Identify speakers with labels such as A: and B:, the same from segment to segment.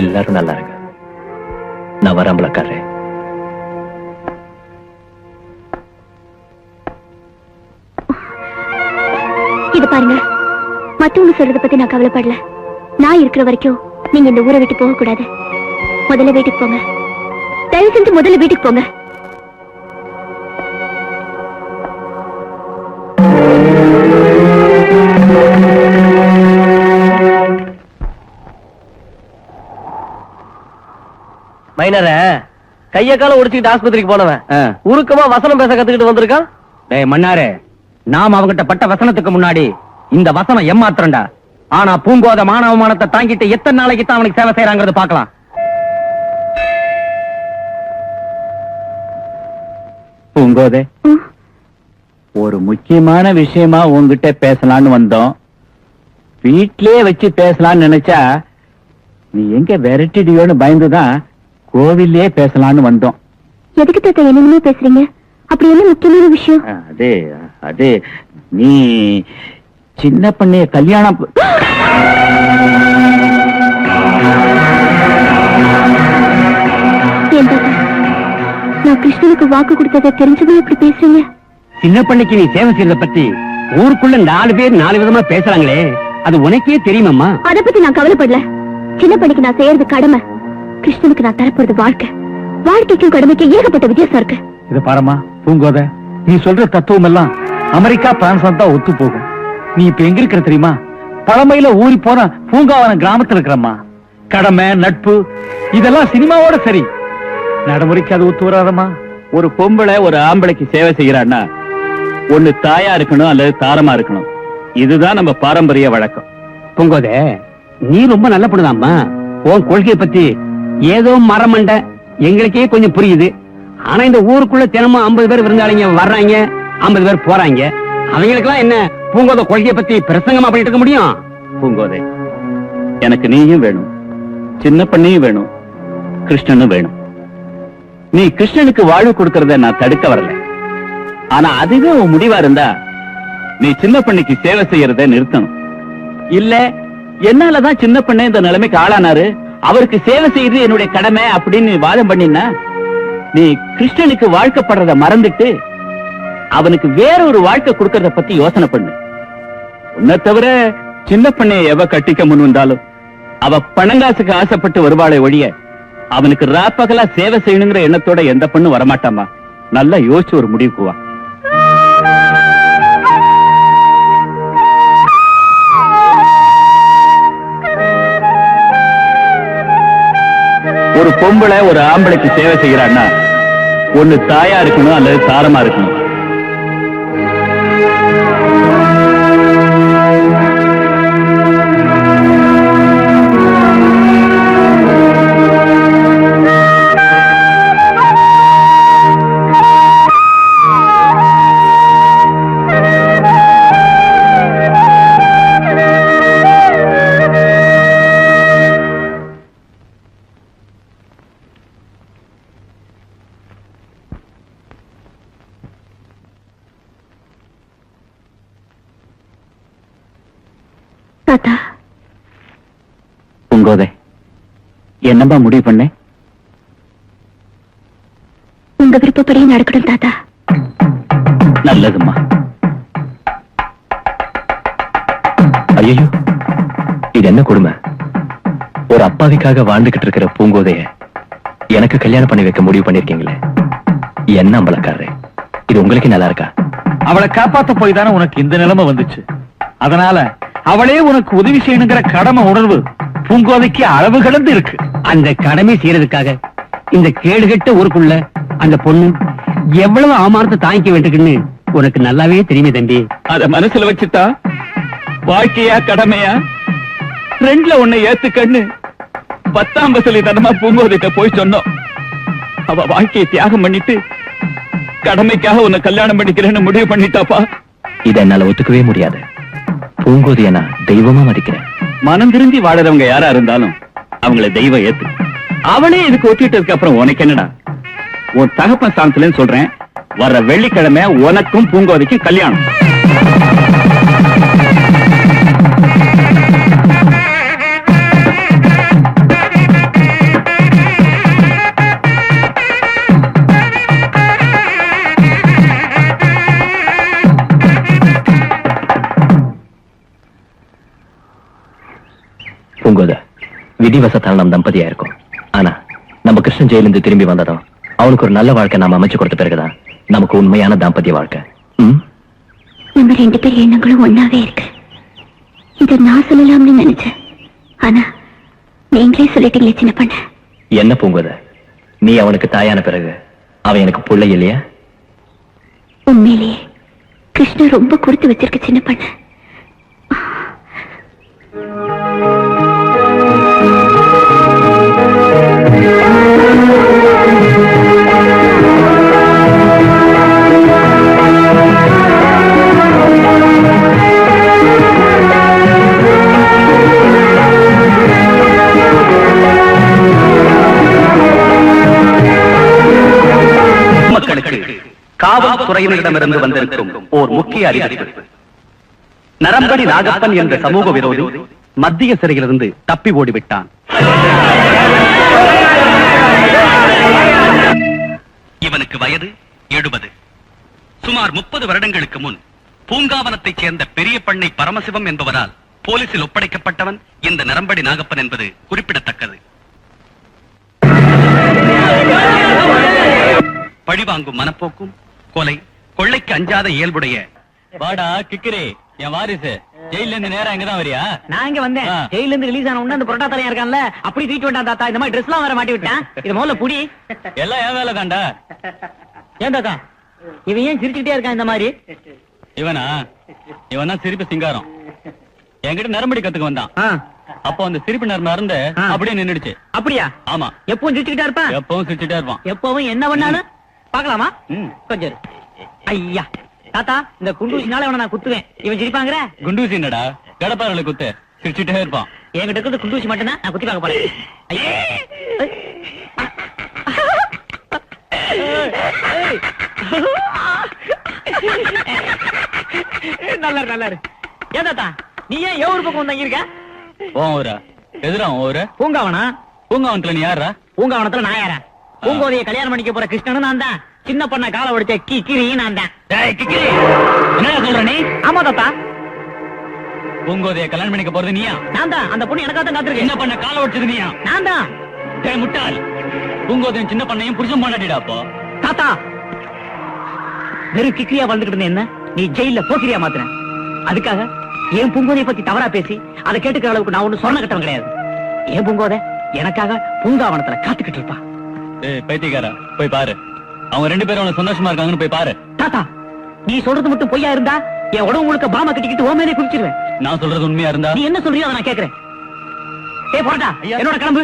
A: எல்லாரும் நல்லா இருங்க. நான் வராமலக்காரேன்
B: இது பாருங்க மத்தவங்க சொல்றத பத்தி நான் கவலைப்படல. நான் இருக்கிற வரைக்கும் நீங்க இந்த ஊரை விட்டு போக கூடாது முதல்ல வீட்டுக்கு போங்க. தயவு செஞ்சு முதல்ல வீட்டுக்கு போங்க.
A: மைனர கைய கால ஒடிச்சுக்கிட்டு ஆஸ்பத்திரிக்கு போனவன். உருக்கமா வசனம் பேச கத்துக்கிட்டு வந்திருக்கான்?
C: டேய் மன்னாரே நாம் அவங்கிட்ட பட்ட வசனத்துக்கு முன்னாடி இந்த வசனம் ஏமாத்திரண்டா ஆனா பூங்கோத மானவமானத்தை தாங்கிட்டு எத்தனை நாளைக்கு தான் அவனுக்கு சேவை செய்யறாங்கிறது பார்க்கலாம். பூங்கோதே ஒரு முக்கியமான விஷயமா உன்கிட்ட பேசலாம்னு வந்தோம். வீட்லயே வச்சு பேசலாம்னு நினைச்சா நீ எங்க விரட்டிடியோன்னு பயந்துதான் கோவில்லயே பேசலாம்னு வந்தோம்.
B: எதுக்கு தாத்தா என்னமே பேசுறீங்க? அப்படி என்ன முக்கியமான விஷயம்?
C: அது அது. நீ சின்ன பண்ணைய கல்யாணம்
B: நான் கிருஷ்ணனுக்கு வாக்கு கொடுத்ததை தெரிஞ்சதும் இப்படி பேசுறீங்க?
C: சின்ன பண்ணைக்கு நீ சேவை செய்யறத பத்தி ஊருக்குள்ள நாலு பேர் நாலு விதமா பேசுறாங்களே அது உனக்கே தெரியுமாம்மா?
B: அத பத்தி நான் கவலைப்படல. சின்ன பண்ணிக்கு நான் செய்யறது கடமை. கிருஷ்ணனுக்கு நான் தரப்போறது வாழ்க்கை. வாழ்க்கைக்கும் கடமைக்கும் ஏகப்பட்ட வித்தியாசம் இருக்கு.
C: இது பாரமா பூங்கோத நீ சொல்ற தத்துவம் எல்லாம் அமெரிக்கா பிரான்ஸ் தான் ஒத்து போகும் நீ இப்ப எங்க இருக்கிற தெரியுமா? பழமையில ஊறி போன பூங்காவனம் கிராமத்துல இருக்கிறம்மா. கடமை நட்பு இதெல்லாம் சினிமாவோட சரி. நடைமுறைக்கு அது ஒத்து வராதம்மா. ஒரு பொம்பளை ஒரு ஆம்பளைக்கு சேவை செய்யறான்னா ஒண்ணு தாயா இருக்கணும் அல்லது தாரமா இருக்கணும். இதுதான் நம்ம பாரம்பரிய வழக்கம். பூங்கோதே நீ ரொம்ப நல்ல பொண்ணுதாம்மா. உன் கொள்கையை பத்தி ஏதோ மரமண்ட எங்களுக்கே கொஞ்சம் புரியுது. ஆனா இந்த ஊருக்குள்ள தினமும் ஐம்பது பேர் விருந்தாளிங்க வர்றாங்க ஐம்பது பேர் போறாங்க. அவங்களுக்கெல்லாம் என்ன பூங்கோத கொள்கையை பத்தி பிரசங்கமா பண்ணிட்டு இருக்க முடியும்? பூங்கோதை எனக்கு நீயும் வேணும். சின்ன பண்ணியும் வேணும். கிருஷ்ணனும் வேணும். நீ கிருஷ்ணனுக்கு வாழ்வு கொடுக்கறத நான் தடுக்க வரல. ஆனா அதுவே உன் முடிவா இருந்தா நீ சின்ன பண்ணிக்கு சேவை செய்யறத நிறுத்தணும். இல்ல என்னாலதான் சின்ன பண்ண இந்த நிலைமைக்கு ஆளானாரு? அவருக்கு சேவை செய்யறது என்னுடைய கடமை அப்படின்னு வாதம் பண்ணினா நீ கிருஷ்ணனுக்கு வாழ்க்கப்படுறத மறந்துட்டு அவனுக்கு வேற ஒரு வாழ்க்கை கொடுக்கறத பத்தி யோசனை பண்ணு. உன்னை தவிர சின்ன பண்ணைய எவ கட்டிக்க முன் வந்தாலும் அவ பணங்காசுக்கு ஆசைப்பட்டு வருவாளை ஒழிய அவனுக்கு ராப்பகலா சேவை செய்யணுங்கிற எண்ணத்தோட எந்த பொண்ணு வரமாட்டாமா நல்லா யோசிச்சு ஒரு முடிவுக்குவா பொம்பளை ஒரு ஆம்பளைக்கு சேவை செய்யறான்னா ஒண்ணு தாயா இருக்கணும் அல்லது தாரமா இருக்கணும்? என்னப்பா முடிவு பண்ண?
B: உங்க விருப்பப்படியே நடக்கணும் தாத்தா.
C: நல்லதும்மா.
A: ஐயோ இது என்ன கொடுமை? ஒரு அப்பாவிக்காக வாழ்ந்துகிட்டு இருக்கிற பூங்கோதைய எனக்கு கல்யாணம் பண்ணி வைக்க முடிவு பண்ணிருக்கீங்களே. என்ன அம்பலக்காரரே? இது உங்களுக்கு நல்லா இருக்கா?
C: அவளை காப்பாத்த போய் தானே உனக்கு இந்த நிலைமை வந்துச்சு. அதனால அவளே உனக்கு உதவி செய்யணுங்கிற கடமை உணர்வு பூங்கோதைக்கு அளவு கடந்து இருக்கு. அந்த கடமை செய்யறதுக்காக இந்த கேடுகட்ட ஊருக்குள்ள அந்த பொண்ணு எவ்வளவு அவமானத்தை தாங்கிக்க வேண்டியிருக்குன்னு உனக்கு நல்லாவே தெரியுமே தம்பி. அத மனசுல வச்சுட்டா? வாழ்க்கையா கடமையா? ரெண்டுல உன்னை ஏத்துக்கன்னு பத்தாம் பசலி தனமா பூங்கோதைட்ட போய் சொன்னோம். அவ வாழ்க்கையை தியாகம் பண்ணிட்டு கடமைக்காக உன்னை கல்யாணம் பண்ணிக்கிறேன்னு முடிவு பண்ணிட்டாப்பா.
A: இதை என்னால ஒத்துக்கவே முடியாது. பூங்கோதைய நான் தெய்வமா மதிக்கிறேன்.
C: மனம் திருந்தி வாழறவங்க யாரா இருந்தாலும் அவங்கள தெய்வம் ஏத்து. அவனே இதுக்கு ஒத்திட்டதுக்கு அப்புறம் உனக்கு என்னடா? உன் தகப்பன் சாணத்துலன்னு சொல்றேன். வர்ற வெள்ளிக்கிழமை உனக்கும் பூங்கோதைக்கும் கல்யாணம்.
A: விதிவசத்தால் நாம் தம்பதியா இருக்கும். ஆனா நம்ம கிருஷ்ணன் ஜெயிலிருந்து திரும்பி வந்ததும் அவனுக்கு ஒரு நல்ல வாழ்க்கை நாம அமைச்சு கொடுத்த பிறகுதான் நமக்கு உண்மையான தாம்பத்திய வாழ்க்கை?
B: நம்ம ரெண்டு பேர் எண்ணங்களும் ஒன்னாவே இருக்கு. இத நான் சொல்லலாம்னு நினைச்சேன். ஆனா நீங்களே சொல்லிட்டீங்களே சின்ன பண்ண.
A: என்ன பூங்கோத? நீ அவனுக்கு தாயான பிறகு அவன் எனக்கு பிள்ளை இல்லையா?
B: உண்மையிலேயே கிருஷ்ண ரொம்ப கொடுத்து வச்சிருக்க சின்ன பண்ண.
D: துறையினரிடமிருந்து வந்திருக்கும் ஓர் முக்கிய அறிவிப்பு. நரம்படி நாகப்பன் என்ற சமூக விரோதி மத்திய சிறையிலிருந்து தப்பி ஓடிவிட்டான். இவனுக்கு வயது எழுபது. சுமார் முப்பது வருடங்களுக்கு முன் பூங்காவனத்தைச் சேர்ந்த பெரிய பண்ணை பரமசிவம் என்பவரால் போலீசில் ஒப்படைக்கப்பட்டவன் இந்த நரம்படி நாகப்பன் என்பது குறிப்பிடத்தக்கது. பழிவாங்கும் மனப்போக்கும் கொலை கொள்ளைக்கு அஞ்சாத இயல்புடைய.
E: வாடா கிக்கிரி என் வாரிசு. ஜெயில இருந்து நேரா இங்கதான் வரியா?
F: நான் இங்க வந்தேன். ஜெயில இருந்து ரிலீஸ் ஆன உடனே அந்த புரோட்டா தலையா இருக்கான்ல அப்படி தூக்கிட்டு வந்தான் தாத்தா. இந்த மாதிரி ட்ரெஸ் எல்லாம் வேற மாட்டி விட்டேன். இது முதல்ல புடி.
E: எல்லாம் என் வேலை தான்டா.
F: ஏன் தாத்தா? இவன் ஏன் சிரிச்சுக்கிட்டே இருக்கான் இந்த மாதிரி?
E: இவனா? இவன் தான் சிரிப்பு சிங்காரம். என்கிட்ட நரம்படி கத்துக்க வந்தான். அப்போ அந்த சிரிப்பு நரம்பு அறந்து
F: ஆ.
E: அப்படியே நின்னுடுச்சு.
F: அப்படியா?
E: ஆமா.
F: எப்பவும் சிரிச்சுக்கிட்டா இருப்பான்
E: எப்பவும் சிரிச்சுட்டே இருப்பான்.
F: எப்பவும் என்ன பண்ணாலும் பார்க்கலாமா?
E: ம்.
F: கொஞ்சம். ஐயா. தாத்தா இந்த குண்டூசினால இவனை நான் குத்துவேன். இவன் சிரிப்பாங்கிற?
E: குண்டூசி என்னடா? கடப்பாறையில குத்து. சிரிச்சுட்டே இருப்பான்.
F: என்கிட்ட இருக்கிறது குண்டூசி மட்டும்தான். நான் குத்தி பார்க்க போறேன். நல்லா நல்லா. ஏன் தாத்தா? நீ ஏன் எவ்வளவு பக்கம் வந்து இருக்க
E: ஓ ஊரா. எதிரா உன் ஊரு?
F: பூங்காவனா?
E: பூங்காவனத்துல நீ யாரா
F: பூங்காவனத்துல நான் யாரா பூங்கோதைய கல்யாணம் பண்ணிக்க போற கிருஷ்ணனும் நான் தான். சின்ன பண்ண காலை உடைச்ச கி கிரியும் நான் தான்.
E: சொல்ற நீ?
F: ஆமா தாத்தா.
E: பூங்கோதைய கல்யாணம் பண்ணிக்க போறது நீயா?
F: நான் தான். அந்த பொண்ணு எனக்காக தான்
E: என்ன பண்ண காலை உடைச்சது நீயா?
F: நான் தான்.
E: முட்டாள். பூங்கோதையும் சின்ன பண்ணையும் புருஷன் பண்ணாடிடா அப்போ?
F: தாத்தா! வெறும் கிக்கிரியா வளர்ந்துகிட்டு இருந்த என்ன? நீ ஜெயில போக்கிரியா மாத்துன. அதுக்காக என் பூங்கோதைய பத்தி தவறா பேசி அதை கேட்டுக்கிற அளவுக்கு நான் ஒண்ணு சொன்ன கட்டவன் கிடையாது. ஏன் பூங்கோதை எனக்காக பூங்காவனத்துல காத்துக்கிட்டு இருப்பா.
E: ஏய் பைத்தியக்காரா போய் பாரு. அவங்க ரெண்டு பேரும் உனக்கு சந்தோஷமா இருக்காங்கன்னு போய் பாரு.
F: தாத்தா நீ சொல்றது மட்டும் பொய்யா இருந்தா என் உடம்பு முழுக்க பாம கட்டிக்கிட்டு ஓ மேலே குடிச்சிருவேன்
E: நான் சொல்றது உண்மையா இருந்தா?
F: நீ என்ன சொல்றியோ அதை நான் கேக்குறேன். ஏய் போடா
E: ஐயா.
F: என்னோட கிளம்பு.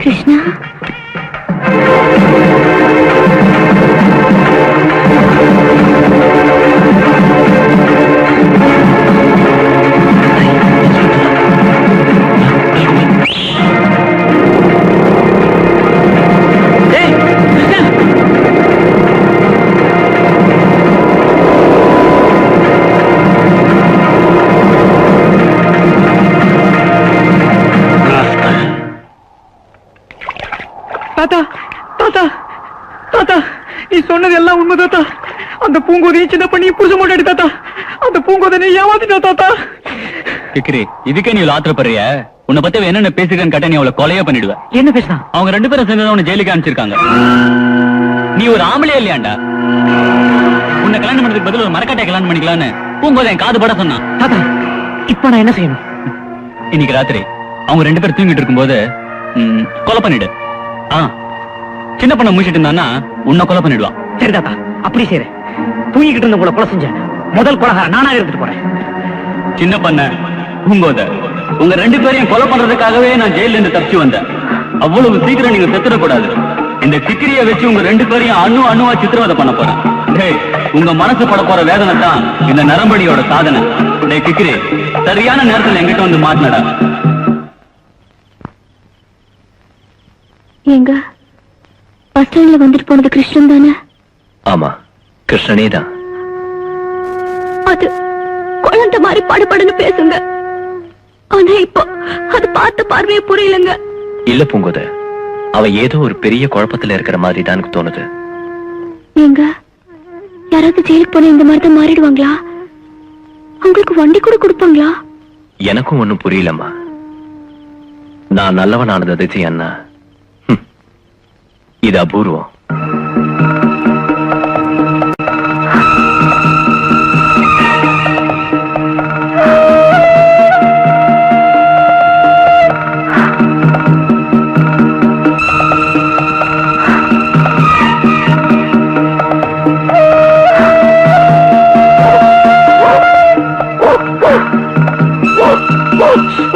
B: கிருஷ்ணா
F: சொன்னது எல்லாம் உண்மை தாத்தா. அந்த பூங்கோதையை சின்ன பண்ணி புருஷ மாட்டாடி தாத்தா. அந்த பூங்கோதை நீ ஏமாத்திட்டா தாத்தா.
E: கிக்கிரி இதுக்கே நீ ஆத்திரப்படுறிய உன்னை பத்தி என்னென்ன பேசுகிறேன்னு கேட்டா நீ அவளை கொலையே பண்ணிடுவ.
F: என்ன பேசுனா?
E: அவங்க ரெண்டு பேரும் சேர்ந்து உன்னை ஜெயிலுக்கு அனுப்பிச்சிருக்காங்க. நீ ஒரு ஆம்பளே இல்லையாண்டா? உன்னை கல்யாணம் பண்ணதுக்கு பதில் ஒரு மரக்காட்டையை கல்யாணம் பண்ணிக்கலான்னு பூங்கோதை என் காது பட சொன்னான்
F: தாத்தா இப்ப நான் என்ன செய்யணும்?
E: இன்னைக்கு ராத்திரி அவங்க ரெண்டு பேரும் தூங்கிட்டு இருக்கும்போது கொலை பண்ணிடு. ஆ சின்ன பண்ண முடிச்சிட்டு இருந்தான்னா உன்னை கொலை பண்ணிடுவான்.
F: சரி தாத்தா அப்படி செய்றேன் தூங்கிக்கிட்டு இருந்த உங்களை கொலை செஞ்சேன். முதல் கொலகார நானா எடுத்துட்டு போறேன்.
E: சின்ன பண்ண பூங்கோத உங்க ரெண்டு பேரையும் கொலை பண்றதுக்காகவே நான் ஜெயில இருந்து தப்பிச்சு வந்தேன். அவ்வளவு சீக்கிரம் நீங்க செத்துடக்கூடாது. இந்த கிக்கிரிய வச்சு உங்க ரெண்டு பேரையும் அணு அணுவா சித்திரவதை பண்ண போறேன். டேய் உங்க மனசு பட போற வேதனை தான் இந்த நரம்படியோட சாதனை. டேய் கிக்கிரி சரியான நேரத்துல எங்கிட்ட வந்து மாட்டினடா.
B: எங்க பஸ் வந்துட்டு போனது கிருஷ்ணன் தானே?
A: ஆமா கிருஷ்ணனே தான்.
B: அது குழந்தை மாதிரி படபடன்னு பேசுங்க. ஆனா இப்போ அது பார்த்த பார்வையே புரியலங்க.
A: இல்ல பூங்கோத அவ ஏதோ ஒரு பெரிய குழப்பத்துல இருக்கிற மாதிரி தான் தோணுது.
B: நீங்க யாராவது ஜெயிலுக்கு போன இந்த மாதிரி தான் மாறிடுவாங்களா? உங்களுக்கு வண்டி கூட கொடுப்பாங்களா?
A: எனக்கும் ஒண்ணும் புரியலம்மா. நான் நல்லவனானது அதிசயம் அண்ணா. இது அபூர்வம்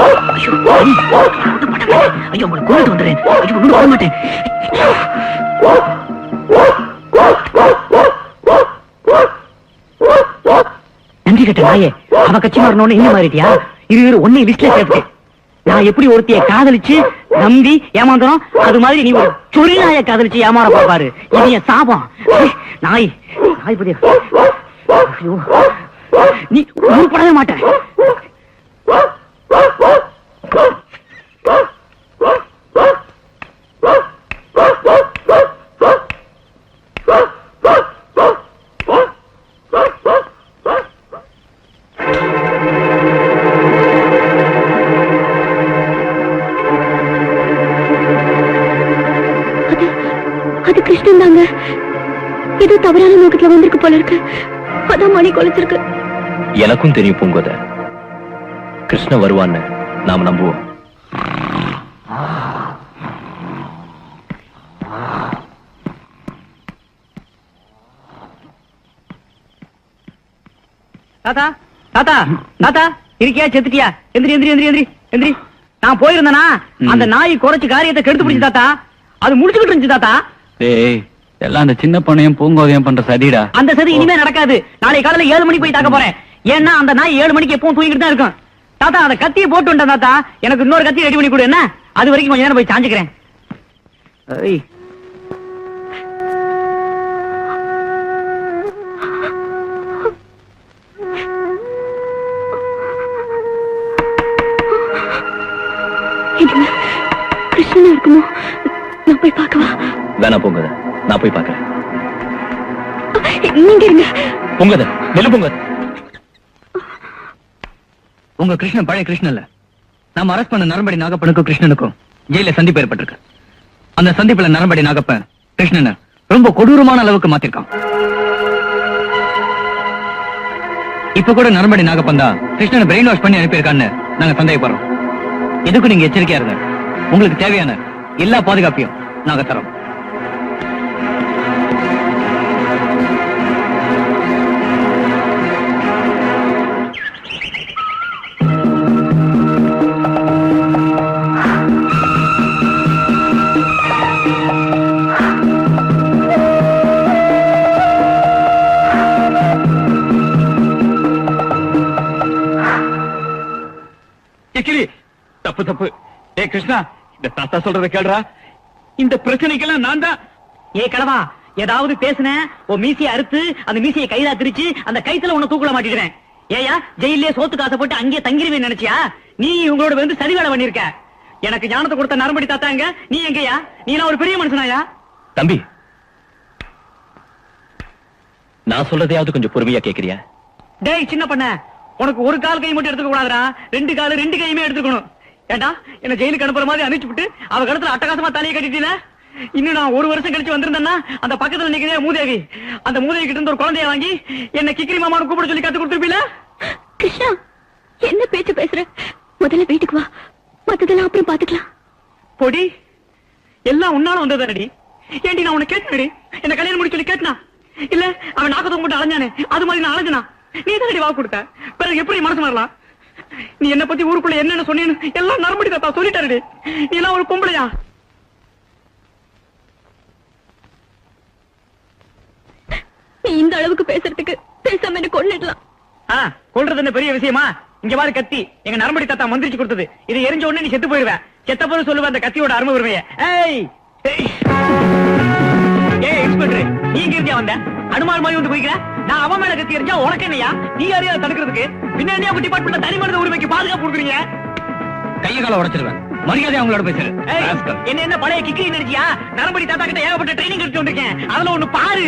F: ஐயோ வந்துடுறேன். ஐயோ வர மாட்டேன். நன்றி கட்ட நாயே அவ கட்சி மாறணும்னு மாறிட்டியா? இரு இரு ஒன்னே லிஸ்ட்ல சேர்த்துட்டேன் நான் எப்படி ஒருத்திய காதலிச்சு நம்பி ஏமாந்தனும் அது மாதிரி நீ ஒரு சொறி நாய காதலிச்சு ஏமாற பாப்பாரு இது என் சாபம். நாய் நாய் புதிய. நீ உருப்படவே மாட்டேன்.
A: எனக்கும் தெரியும் பூங்கோத. கிருஷ்ண வருவான்னு நாம நம்புவோம்.
F: தாத்தா தாத்தா தாத்தா இருக்கியா செத்துட்டியா? எந்திரி எந்திரி எந்திரி எந்திரி எந்திரி. நான் போயிருந்தேனா அந்த நாய் குறைச்சு காரியத்தை கெடுத்து பிடிச்சு தாத்தா. அது முடிச்சுக்கிட்டு இருந்துச்சு தாத்தா.
E: டேய் எல்லாம் அந்த சின்ன பொண்ணையும் பூங்கோதையும் பண்ற சதிடா?
F: அந்த சதி இனிமே நடக்காது. நாளை காலையில ஏழு மணிக்கு போய் தாக்க போறேன். ஏன்னா அந்த நாய் ஏழு மணிக்கு எப்பவும் தூங்கிட்டு தான் இருக்கும். தாத்தா அந்த கத்தியை போட்டு விட்டேன் தாத்தா. எனக்கு இன்னொரு கத்தி ரெடி பண்ணி கொடு என்ன? அது வரைக்கும் கொஞ்ச நேரம் போய் சாஞ்சுக்கிறேன்.
B: கிருஷ்ணனா இருக்குமோ? நான் போய் பார்க்கவா?
A: வேணா பூங்கோத நான் போய் பார்க்கறேன்.
B: நீங்க இருங்க.
A: பூங்கோத நெல்லு பூங்கோத
F: உங்க கிருஷ்ணன் பழைய கிருஷ்ணன் இல்ல. நாம அரெஸ்ட் பண்ண நரம்படி நாகப்பனுக்கும் கிருஷ்ணனுக்கும் ஜெயில சந்திப்பு ஏற்பட்டிருக்கு. அந்த சந்திப்புல நரம்படி நாகப்பன் கிருஷ்ணனை ரொம்ப கொடூரமான அளவுக்கு மாத்திருக்கான். இப்ப கூட நரம்படி நாகப்பன் தான் கிருஷ்ணனை பிரெயின் வாஷ் பண்ணி அனுப்பியிருக்கான்னு நாங்க சந்தேகப்படுறோம். எதுக்கும் நீங்க எச்சரிக்கையா இருங்க. உங்களுக்கு தேவையான எல்லா பாதுகாப்பையும் நாங்க தரோம்.
E: கிருஷ்ணா இந்த தாத்தா சொல்றத கேளுடா. இந்த பிரச்சனைக்கெல்லாம் நான் தான்.
F: ஏ கடவா ஏதாவது பேசுன உன் மீசையை அறுத்து அந்த மீசையை கைதா திரிச்சு அந்த கைத்துல உன்னை தூக்குல மாட்டிக்கிறேன் ஏயா ஜெயிலே சோத்து காசை போட்டு அங்கேயே தங்கிருவேன் நினைச்சியா? நீ இவங்களோட வந்து சதி வேலை பண்ணிருக்க எனக்கு ஞானத்தை கொடுத்த நரம்படி தாத்தாங்க. நீ எங்கயா? நீ ஒரு பெரிய மனுஷனாயா?
A: தம்பி நான் சொல்றதையாவது கொஞ்சம் பொறுமையா கேக்குறியா?
F: டேய் சின்ன பண்ண. உனக்கு ஒரு கால் கை மட்டும் எடுத்துக்க கூடாதுடா. ரெண்டு கால் ரெண்டு கையுமே எடுத்துக்கணும். ஏண்டா என்ன ஜெயிலுக்கு அனுப்புற மாதிரி அனுப்பிச்சு அவ கழுத்துல அட்டகாசமா தலையை கட்டிட்டீல? இன்னும் நான் ஒரு வருஷம் கழிச்சு வந்திருந்தேன்னா அந்த பக்கத்துல நிக்கிறே மூதேவி. அந்த மூதேவி கிட்ட இருந்து ஒரு குழந்தைய வாங்கி என்ன கிக்கிரி மாமான்னு கூப்பிட சொல்லி கத்து கொடுத்துருப்பீல?
B: கிருஷ்ணா என்ன பேச்சு பேசுற? முதல்ல வீட்டுக்கு வா. மத்ததெல்லாம் அப்புறம் பாத்துக்கலாம்.
F: பொடி எல்லாம் உன்னால வந்ததடி ஏண்டி நான் உன்னை கேட்டனடி? என்ன கல்யாணம் முடிச்சு சொல்லி கேட்டனா? இல்ல அவன் நாக்கத்தை மட்டும் அலைஞ்சானே? அது மாதிரி நான் அலைஞ்சனா? நீ தான் வா கொடுத்த? பிறகு எப்படி மனசு வரலாம் நீ என்ன பத்தி ஊருக்குள்ள என்னென்ன சொன்னேன்னு எல்லாம் நரம்படி தாத்தா சொல்லிட்டாருடி. நீ எல்லாம் ஒரு பொம்பளையா?
B: நீ இந்த அளவுக்கு பேசுறதுக்கு பேசாம என்ன கொண்டுடலாம்
F: ஆ, கொல்றது என்ன பெரிய விஷயமா? இங்க பாரு கத்தி. எங்க நரம்படி தாத்தா மந்திரிச்சு கொடுத்தது. இது எரிஞ்ச உடனே நீ செத்து போயிருவ செத்த போது சொல்லுவ அந்த கத்தியோட அருமை உரிமைய. ஏய்! ஏய். இன்ஸ்பெக்டர் நீ இங்க இருந்தியா வந்த? அனுமார் மாதிரி வந்து போய்க்கிற நான் அவன் மேல கத்தி எரிஞ்சா உனக்கு என்னையா? நீ யாரையா தடுக்கிறதுக்கு? பின்னாடி உங்க டிபார்ட்மெண்ட் தனி மனித உரிமைக்கு பாதுகாப்பு கொடுக்குறீங்க.
E: கைய கால உடைச்சிருவேன். மரியாதை அவங்களோட பேசுற
F: என்ன என்ன பழைய கிக்கி நினைச்சியா நரம்படி தாத்தா கிட்ட ஏகப்பட்ட ட்ரைனிங் எடுத்து வந்திருக்கேன். அதுல ஒண்ணு பாரு!